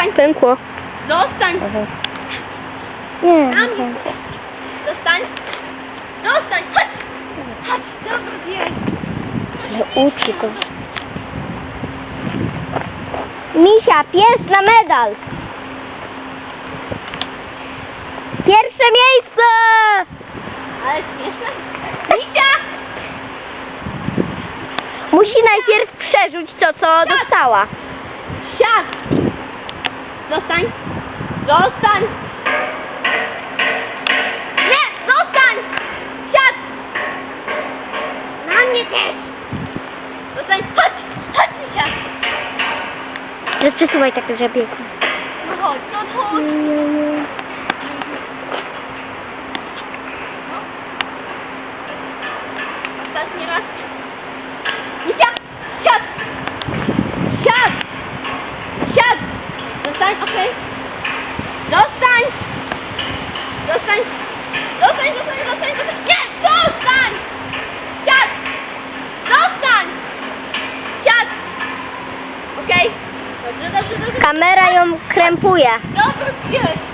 Zostań. Pękło. Zostań. Nie, Tam. Zostań. Zostań. Chodź. Chodź. Dobra, zjedź. Ale uczy go. Misia, pies na medal. Pierwsze miejsce! Ale śmieszne. Misia! Musi najpierw przerzuć to, co dostała. Siad! Zostań! Zostań! Nie! Zostań! Siad! Na mnie też! Zostań! Chodź! Chodź, siad! Że przesuwaj tak, że biegł. No chodź, no chodź! No. Ostatni raz. Zostań, okej. Zostań! Zostań! Zostań, zostań, zostań, zostań! Nie! Zostań! Siad! Zostań! Siad! Okej. Dobrze, dobrze, dobrze. Kamera ją krępuje. Dobra, jest.